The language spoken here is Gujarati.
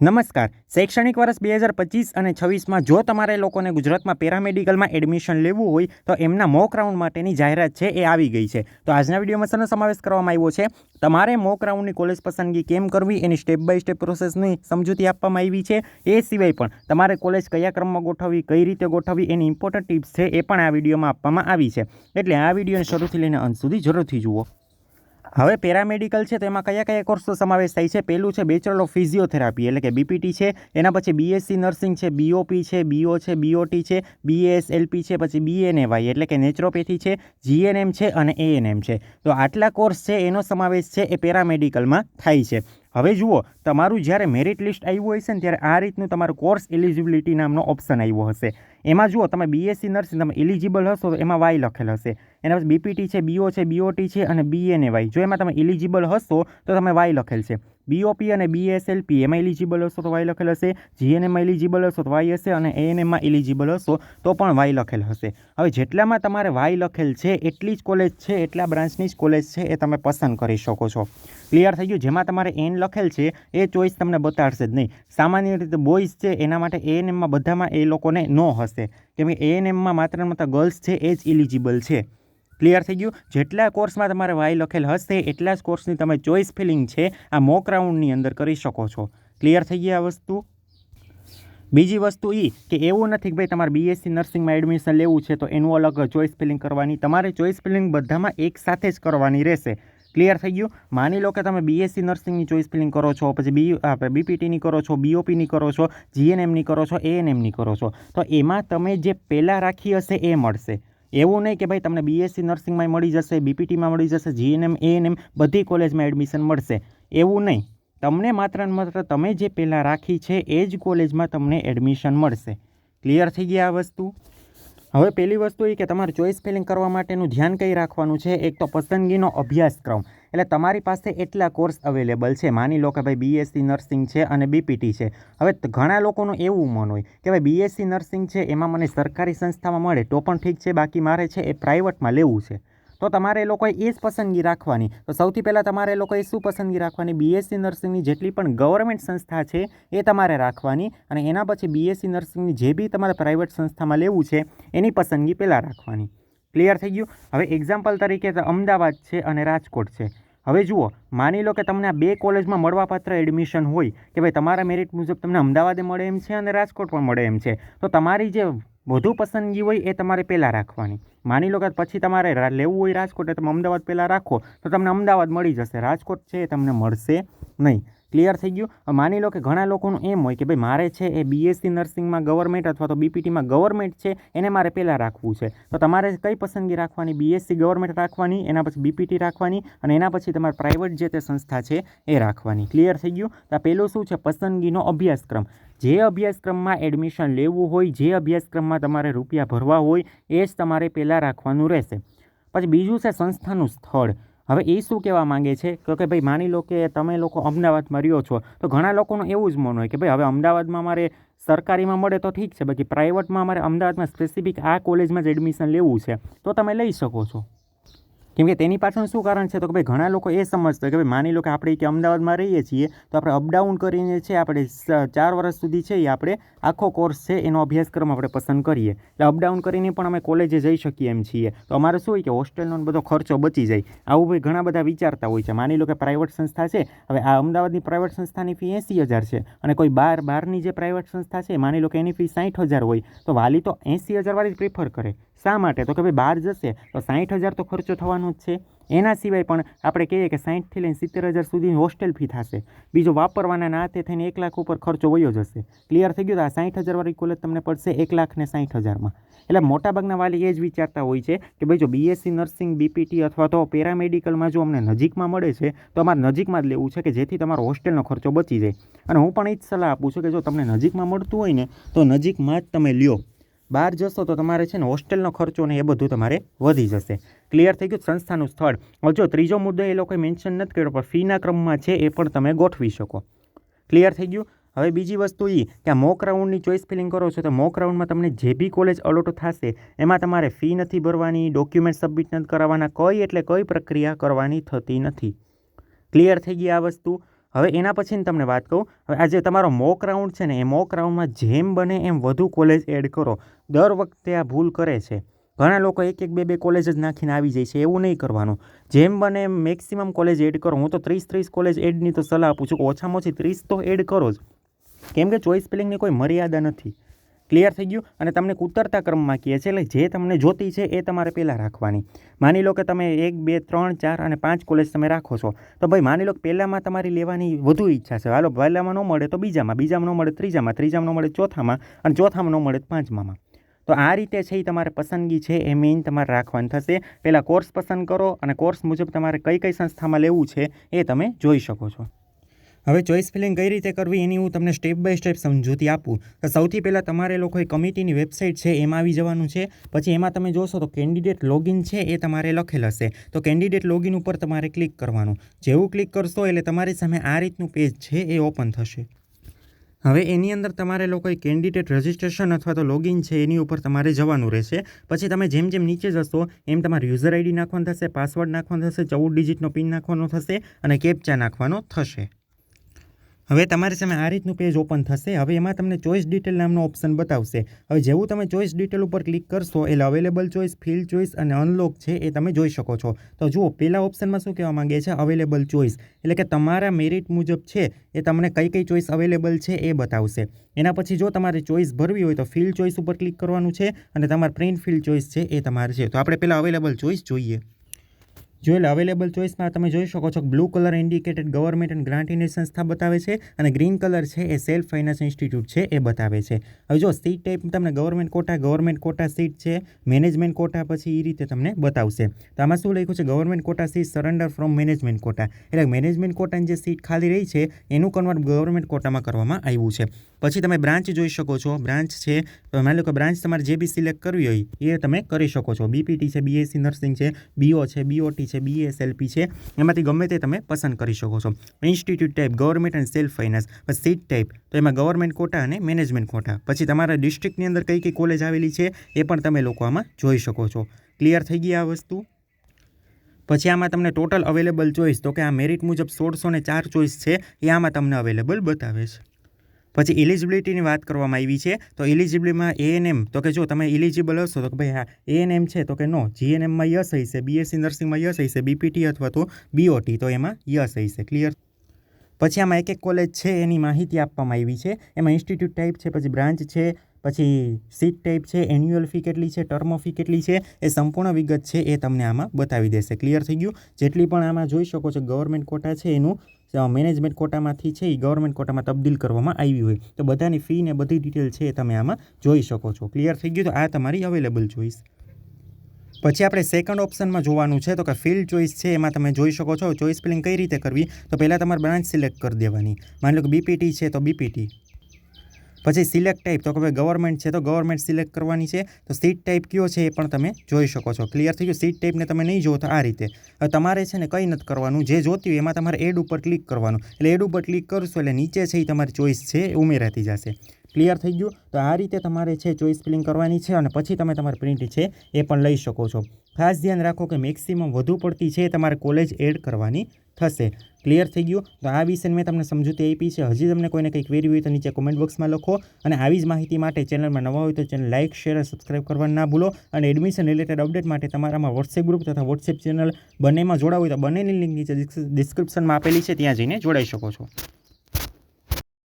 નમસ્કાર. શૈક્ષણિક વર્ષ બે હજાર પચીસ અને છવ્વીસમાં જો તમારે લોકોને ગુજરાતમાં પેરામેડિકલમાં એડમિશન લેવું હોય, તો એમના મોક રાઉન્ડ માટેની જાહેરાત છે એ આવી ગઈ છે. તો આજના વિડીયોમાં શેનો સમાવેશ કરવામાં આવ્યો છે. તમારે મોક રાઉન્ડની કોલેજ પસંદગી કેમ કરવી? એની સ્ટેપ બાય સ્ટેપ પ્રોસેસની સમજૂતી આપવામાં આવી છે. એ સિવાય પણ તમારે કોલેજ કયા ક્રમમાં ગોઠવવી, કઈ રીતે ગોઠવવી એની ઇમ્પોર્ટન્ટ ટિપ્સ છે એ પણ આ વિડીયોમાં આપવામાં આવી છે. એટલે આ વિડીયોને શરૂથી લઈને અંત સુધી જરૂરથી જુઓ. હવે પેરામેડિકલ છે તો એમાં કયા કયા કોર્સનો સમાવેશ થાય છે? પહેલું છે બેચલર ઓફ ફિઝિયોથેરાપી એટલે કે બીપીટી છે. એના પછી બીએસસી નર્સિંગ છે બીઓપી છે બીઓ છે બીઓટી છે બીએસએલપી છે, પછી બીએનએવાય એટલે કે નેચરોપેથી છે જીએનએમ છે અને એએનએમ છે. તો આટલા કોર્સ છે, એનો સમાવેશ છે એ પેરામેડિકલમાં થાય છે. હવે જુઓ, તમારું જ્યારે મેરિટ લિસ્ટ આવ્યું હશે ને ત્યારે આ રીતનું તમારું કોર્સ એલિજિબિલિટી નામનો ઓપ્શન આવ્યો હશે. એમાં જુઓ, તમે બીએસસી નર્સિંગ તમે એલિજિબલ હશો તો એમાં વાય લખેલ હશે. એના પછી બીપીટી છે બીઓ છે બીઓટી છે અને બીએનએવાય જો એમાં તમે એલિજિબલ હશો તો તમે વાય લખેલ છે. બીઓપી અને બીએસએલપી એમાં ઇલિજિબલ હશો તો વાય લખેલ હશે જીએનએમમાં ઇલિજિબલ હશો તો વાય હશે અને એએનએમમાં ઇલિજિબલ હશો તો પણ વાય લખેલ હશે. હવે જેટલામાં તમારે વાય લખેલ છે, એટલી જ કોલેજ છે, એટલા બ્રાન્ચની જ કોલેજ છે એ તમે પસંદ કરી શકો છો. ક્લિયર થઈ ગયું? જેમાં તમારે એન લખેલ છે, એ ચોઈસ તમને બતાડશે જ નહીં. સામાન્ય રીતે બોયઝ છે, એના માટે એએનએમમાં બધામાં એ લોકોને નો હશે. કેમ કે એએનએમમાં માત્ર માત્ર ગર્લ્સ છે, એ જ ઇલિજિબલ છે. ક્લિયર થઈ ગયું. જેટલા કોર્સમાં તમારે વાય લખેલ હશે, એટલા જ કોર્સની તમે ચોઈસ ફિલિંગ છે, આ મોક રાઉન્ડની અંદર કરી શકો છો. ક્લિયર થઈ ગઈ આ વસ્તુ? બીજી વસ્તુ એ કે એવું નથી કે ભાઈ તમારે બીએસસી નર્સિંગમાં એડમિશન લેવું છે, તો એનું અલગ ચોઈસ ફિલિંગ કરવાની. તમારે ચોઈસ ફિલિંગ બધામાં એક સાથે જ કરવાની રહેશે. ક્લિયર થઈ ગયું? માની લો કે તમે બીએસસી નર્સિંગની ચોઈસ ફિલિંગ કરો છો, પછી બી બીપીટીની કરો છો બીઓપીની કરો છો જીએનએમની કરો છો એએનએમની કરો છો. તો એમાં તમે જે પહેલાં રાખી હશે, એ મળશે. એવું નહીં કે ભાઈ તમને બીએસસી નર્સિંગમાં મળી જશે બીપીટીમાં મળી જશે જીએનએમ એએનએમ બધી કોલેજમાં એડમિશન મળશે. એવું નહીં. તમને માત્ર ને માત્ર તમે જે પહેલાં રાખી છે, એ જ કોલેજમાં તમને એડમિશન મળશે. ક્લિયર થઈ ગયા આ વસ્તુ? હવે પહેલી વસ્તુ એ કે તમારે ચોઈસ ફિલિંગ કરવા માટેનું ધ્યાન કઈ રાખવાનું છે? એક તો પસંદગીનો અભ્યાસક્રમ. એટલે તમારી પાસે એટલા કોર્સ અવેલેબલ છે. માની લો કે ભાઈ બીએસસી નર્સિંગ છે અને બીપીટી છે. હવે ઘણા લોકોનું એવું મન હોય કે ભાઈ બીએસસી નર્સિંગ છે, એમાં મને સરકારી સંસ્થામાં મળે તો પણ ઠીક છે, બાકી મારે છે એ પ્રાઇવેટમાં લેવું છે. તો તમારે એ લોકોએ એ જ પસંદગી રાખવાની. તો સૌથી પહેલાં તમારે એ લોકોએ શું પસંદગી રાખવાની? બીએસસી નર્સિંગની જેટલી પણ ગવર્મેન્ટ સંસ્થા છે એ તમારે રાખવાની અને એના પછી બીએસસી નર્સિંગની જે બી તમારે પ્રાઇવેટ સંસ્થામાં લેવું છે એની પસંદગી પહેલાં રાખવાની. ક્લિયર થઈ ગયું? હવે એક્ઝામ્પલ તરીકે અમદાવાદ છે અને રાજકોટ છે. હવે જુઓ, માની લો કે તમને આ બે કોલેજમાં મળવાપાત્ર એડમિશન હોય કે ભાઈ તમારા મેરિટ મુજબ તમને અમદાવાદે મળે એમ છે અને રાજકોટ પણ મળે એમ છે. તો તમારી જે વધુ પસંદગી હોય એ તમારે પહેલાં રાખવાની. માની લો કે પછી તમારે લેવું હોય રાજકોટ, તમે અમદાવાદ પહેલાં રાખો, તો તમને અમદાવાદ મળી જશે. રાજકોટ છે એ તમને મળશે નહીં. ક્લિયર થઈ ગયું. માની લો કે ઘણા લોકોનું એમ હોય કે ભાઈ મારે છે એ બીએસસી નર્સિંગમાં ગવર્મેન્ટ અથવા તો બીપીટીમાં ગવર્મેન્ટ છે, એને મારે પહેલાં રાખવું છે. તો તમારે કઈ પસંદગી રાખવાની? બીએસસી ગવર્મેન્ટ રાખવાની, એના પછી બીપીટી રાખવાની અને એના પછી તમારે પ્રાઇવેટ જે તે સંસ્થા છે એ રાખવાની. ક્લિયર થઈ ગયું? તો પહેલું શું છે? પસંદગીનો અભ્યાસક્રમ. જે અભ્યાસક્રમમાં એડમિશન લેવું હોય, જે અભ્યાસક્રમમાં તમારે રૂપિયા ભરવા હોય, એ જ તમારે પહેલાં રાખવાનું રહેશે. પછી બીજું છે સંસ્થાનું સ્થળ. હવે એ શું કહેવા માંગે છે? કે ભાઈ, માની લો કે તમે લોકો અમદાવાદમાં રહ્યો છો, તો ઘણા લોકોનું એવું જ મન હોય કે ભાઈ, હવે અમદાવાદમાં મારે સરકારીમાં મળે તો ઠીક છે, બાકી પ્રાઇવેટમાં અમારે અમદાવાદમાં સ્પેસિફિક આ કોલેજમાં જ એડમિશન લેવું છે, તો તમે લઈ શકો છો. કેમ કે તેની પાછળ શું કારણ છે? તો કે ભાઈ, ઘણા લોકો એ સમજતા કે ભાઈ, માની લો કે આપણે કે અમદાવાદમાં રહીએ છીએ, તો આપણે અપડાઉન કરીને છે, આપણે ચાર વર્ષ સુધી છે, એ આપણે આખો કોર્સ છે, એનો અભ્યાસક્રમ આપણે પસંદ કરીએ. એટલે અપડાઉન કરીને પણ અમે કોલેજે જઈ શકીએ એમ છીએ. તો અમારે શું હોય કે હોસ્ટેલનો બધો ખર્ચો બચી જાય. આવું ભાઈ ઘણા બધા વિચારતા હોય છે. માની લો કે પ્રાઇવેટ સંસ્થા છે, હવે આ અમદાવાદની પ્રાઇવેટ સંસ્થાની ફી એંસી હજાર છે અને કોઈ બાર બહારની જે પ્રાઇવેટ સંસ્થા છે, માની લો કે એની ફી સાઠ હજાર હોય, તો વાલી તો એંસી હજારવાળી પ્રિફર કરે. શા માટે? તો કે ભાઈ બહાર જશે તો સાઠ હજાર તો ખર્ચો થવાનો જ છે. એના સિવાય પણ આપણે કહીએ કે સાઠથી લઈને સિત્તેર હજાર સુધી હોસ્ટેલ ફી થશે. બીજો વાપરવાના નાતે થઈને એક લાખ ઉપર ખર્ચો વયો જશે. ક્લિયર થઈ ગયું? તો આ સાઠ હજારવાળી કોલેજ તમને પડશે એક લાખ ને સાઠ હજારમાં. એટલે મોટાભાગના વાલી એ જ વિચારતા હોય છે કે ભાઈ જો બીએસસી નર્સિંગ બીપીટી અથવા તો પેરામેડિકલમાં જો અમને નજીકમાં મળે છે, તો અમારે નજીકમાં જ લેવું છે કે જેથી તમારો હોસ્ટેલનો ખર્ચો બચી જાય. અને હું પણ એ જ સલાહ આપું છું કે જો તમને નજીકમાં મળતું હોય ને, તો નજીકમાં જ તમે લ્યો. બહાર જશો તો તમારે છે ને હોસ્ટેલનો ખર્ચો ને એ બધું તમારે વધી જશે. ક્લિયર થઈ ગયું સંસ્થાનું સ્થળ. હવે જો ત્રીજો મુદ્દો એ લોકોએ મેન્શન નથી કર્યો, પણ ફીના ક્રમમાં છે એ પણ તમે ગોઠવી શકો. ક્લિયર થઈ ગયું? હવે બીજી વસ્તુ એ કે આ મોક રાઉન્ડની ચોઈસ ફિલિંગ કરો છો તો મોક રાઉન્ડમાં તમને જે બી કોલેજ અલોટ થશે, એમાં તમારે ફી નથી ભરવાની ડોક્યુમેન્ટ સબમિટ નથી કરાવવાના, કઈ એટલે કઈ પ્રક્રિયા કરવાની થતી નથી. ક્લિયર થઈ ગઈ આ વસ્તુ? હવે એના પછી તમને વાત કહું, હવે આ જે તમારો મોક રાઉન્ડ છે ને, એ મોક રાઉન્ડમાં જેમ બને એમ વધુ કોલેજ એડ કરો. દર વખતે આ ભૂલ કરે છે. ઘણા લોકો એક એક, બે બે કોલેજ જ નાખીને આવી જાય છે, એવું નહીં કરવાનું. જેમ બને એમ મેક્સિમમ કોલેજ એડ કરો. હું તો ત્રીસ ત્રીસ કોલેજ એડની તો સલાહ આપું છું ઓછામાં ઓછી ત્રીસ તો એડ કરો જ. કેમ કે ચોઈસ સ્પેલિંગની કોઈ મર્યાદા નથી. ક્લિયર થઈ ગયું અને તમને ઉતરતા ક્રમમાં કહે છે, એટલે જે તમને જોતી છે એ તમારે પહેલાં રાખવાની. માની લો કે તમે એક, બે, ત્રણ, ચાર અને પાંચ કોલેજ તમે રાખો છો, તો ભાઈ માની લો કે પહેલાંમાં તમારી લેવાની વધુ ઈચ્છા છે. હાલો, પહેલાંમાં ન મળે તો બીજામાં બીજામાં ન મળે ત્રીજામાં ત્રીજામાં ન મળે ચોથામાં અને ચોથામાં ન મળે પાંચમામાં. તો આ રીતે છે એ તમારે પસંદગી છે એ મેઇન તમારે રાખવાની થશે. પહેલાં કોર્સ પસંદ કરો અને કોર્સ મુજબ તમારે કઈ કઈ સંસ્થામાં લેવું છે એ તમે જોઈ શકો છો. હવે ચોઈસ ફિલિંગ કઈ રીતે કરવી એની હું તમને સ્ટેપ બાય સ્ટેપ સમજૂતી આપું. તો સૌથી પહેલાં તમારે લોકોએ કમિટીની વેબસાઇટ છે એમાં આવી જવાનું છે. પછી એમાં તમે જોશો તો કેન્ડિડેટ લોગિન છે એ તમારે લખેલ હશે. તો કેન્ડિડેટ લોગિન ઉપર તમારે ક્લિક કરવાનું. જેવું ક્લિક કરશો એટલે તમારી સામે આ રીતનું પેજ છે એ ઓપન થશે. હવે એની અંદર તમારે લોકોએ કેન્ડિડેટ રજિસ્ટ્રેશન અથવા તો લોગિન છે એની ઉપર તમારે જવાનું રહેશે. પછી તમે જેમ જેમ નીચે જશો એમ તમારે યુઝર આઈડી નાખવાનું થશે, પાસવર્ડ નાખવાનો થશે, ચૌદ ડિજિટનો પિન નાખવાનો થશે અને કેપ્ચા નાખવાનો થશે. હવે તમારી સામે આ રીતનું પેજ ઓપન થશે. હવે એમાં તમને ચોઈસ ડિટેલ નામનો ઓપ્શન બતાવશે. હવે જેવું તમે ચોઈસ ડિટેલ ઉપર ક્લિક કરશો, એટલે અવેલેબલ ચોઈસ ફિલ ચોઈસ અને અનલોક છે એ તમે જોઈ શકો છો. તો જુઓ પહેલા ઓપ્શનમાં શું કહેવા માંગે છે? અવેલેબલ ચોઈસ એટલે કે તમારા મેરિટ મુજબ છે એ તમને કઈ કઈ ચોઈસ અવેલેબલ છે એ બતાવશે. એના પછી જો તમારે ચોઈસ ભરવી હોય તો ફિલ ચોઈસ ઉપર ક્લિક કરવાનું છે અને તમારે પ્રિન્ટ ફિલ ચોઈસ છે એ તમારે છે. તો આપણે પહેલાં અવેલેબલ ચોઈસ જોઈએ. જો એટલે અવેલેબલ ચોઇસમાં તમે જોઈ શકો છો blue colour indicated government and ગ્રાન્ટીની સંસ્થા બતાવે છે અને ગ્રીન કલર છે એ સેલ્ફ ફાઇનાન્સ ઇન્સ્ટિટ્યૂટ છે એ બતાવે છે. હવે જો સીટ ટાઈપ તમને government quota government quota seat છે મેનેજમેન્ટ કોટા પછી એ રીતે તમને બતાવશે. તો આમાં શું લખ્યું છે? Government quota seat surrender from management quota એટલે મેનેજમેન્ટ કોટાની જે સીટ ખાલી રહી છે, એનું કન્વર્ટ ગવર્મેન્ટ કોટામાં કરવામાં આવ્યું છે. પછી તમે બ્રાન્ચ જોઈ શકો છો. બ્રાન્ચ છે માની લો કે બ્રાન્ચ તમારે જે બી સિલેક્ટ કરવી હોય, એ તમે કરી શકો છો. બીપીટી છે બીએસસી નર્સિંગ છે બીઓ છે બીઓટી છે બીએસએલપી છે. એમાંથી ગમે તે તમે પસંદ કરી શકો છો. Institute type government and self finance seat type તો એમાં ગવર્મેન્ટ કોટા અને મેનેજમેન્ટ કોટા પછી તમારા ડિસ્ટ્રિક્ટની અંદર કઈ કઈ કોલેજ આવેલી છે, એ પણ તમે લોકો આમાં જોઈ શકો છો. ક્લિયર થઈ ગઈ આ વસ્તુ? પછી આમાં તમને ટોટલ અવેલેબલ ચોઈસ તો કે આ મેરિટ મુજબ સોળસો ને ચાર ચોઈસ છે, એ આમાં તમને અવેલેબલ બતાવે છે. પછી ઇલિજિબિલિટીની વાત કરવામાં આવી છે, તો ઇલિજિબિલિટીમાં એએનએમ તો કે જો તમે એલિજિબલ હશો, તો કે ભાઈ હા એએનએમ છે, તો કે નો જીએનએમમાં યસ હશે બીએસસી નર્સિંગમાં યસ હશે બીપીટી અથવા તો બીઓટી તો એમાં યસ હશે ક્લિયર પછી આમાં એક એક કોલેજ છે, એની માહિતી આપવામાં આવી છે, એમાં ઇન્સ્ટિટ્યૂટ ટાઈપ છે, પછી બ્રાન્ચ છે પછી સીટ ટાઈપ છે એન્યુઅલ ફી કેટલી છે ટર્મ ફી કેટલી છે, એ સંપૂર્ણ વિગત છે, એ તમને આમાં બતાવી દેશે. ક્લિયર થઈ ગયું? જેટલી પણ આમાં જોઈ શકો છો ગવર્મેન્ટ કોટા છે, એનું મેનેજમેન્ટ કોટામાંથી છે એ ગવર્મેન્ટ કોટામાં તબદીલ કરવામાં આવી હોય. તો બધાની ફી ને બધી ડિટેલ છે, એ તમે આમાં જોઈ શકો છો. ક્લિયર થઈ ગયું? તો આ તમારી અવેલેબલ ચોઈસ પછી આપણે સેકન્ડ ઓપ્શનમાં જોવાનું છે, તો કે ફિલ્ડ ચોઈસ છે, એમાં તમે જોઈ શકો છો ચોઈસ ફિલિંગ કઈ રીતે કરવી? તો પહેલાં તમારે બ્રાન્ચ સિલેક્ટ કરી દેવાની. માની લો કે બીપીટી છે, તો બીપીટી પછી સિલેક્ટ ટાઈપ તો કે ભાઈ ગવર્મેન્ટ છે, તો ગવર્મેન્ટ સિલેક્ટ કરવાની છે, તો સીટ ટાઈપ કયો છે એ પણ તમે જોઈ શકો છો. ક્લિયર થઈ ગયું? સીટ ટાઈપને તમે નહીં જોતો આ રીતે. તમારે છે ને કંઈ નથી કરવાનું. જે જોતી હોય એમાં તમારે એડ ઉપર ક્લિક કરવાનું. એટલે એડ ઉપર ક્લિક કરશો એટલે નીચે છે એ તમારી ચોઈસ છે, એ ઉમેરાતી જશે. ક્લિયર થઈ ગયું? તો આ રીતે તમારે છે ચોઈસ ફિલિંગ કરવાની છે અને પછી તમે તમારી પ્રિન્ટ છે એ પણ લઈ શકો છો. ખાસ ધ્યાન રાખો કે મેક્સિમમ વધુ પડતી છે તમારે કોલેજ એડ કરવાની થશે. ક્લિયર થઈ ગયું. તો આ વિશે મેં તમને સમજૂતી આપી છે. હજી તમને કોઈને કંઈ ક્વેરી હોય તો નીચે કોમેન્ટ બોક્સમાં લખો અને આવી જ માહિતી માટે ચેનલમાં નવા હોય તો ચેનલ લાઇક શેર અને સબસ્ક્રાઇબ કરવાનું ના ભૂલો. અને એડમિશન રિલેટેડ અપડેટ માટે તમારામાં વોટ્સએપ ગ્રુપ તથા વોટ્સએપ ચેનલ બંનેમાં જોડાવું હોય તો બંનેની લિંક નીચે ડિસ્ક્રિપ્શનમાં આપેલી છે. ત્યાં જઈને જોડાઈ શકો છો.